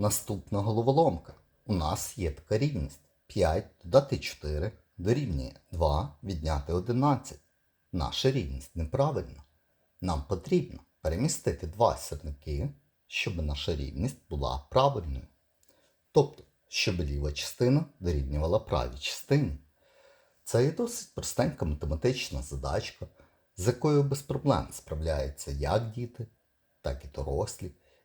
Наступна головоломка. У нас є така рівність. 5 додати 4 дорівнює 2 відняти 11. Наша рівність неправильна. Нам потрібно перемістити два сірники, щоб наша рівність була правильною. Тобто, щоб ліва частина дорівнювала правій частині. Це є досить простенька математична задачка, з якою без проблем справляються як діти, так і дорослі.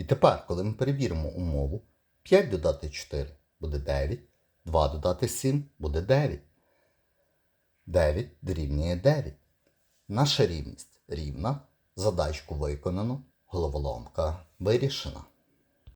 І тепер, коли ми перевіримо умову, 5 додати 4 буде 9, 2 додати 7 буде 9. 9 дорівнює 9. Наша рівність рівна. Задачку виконано, головоломка вирішена.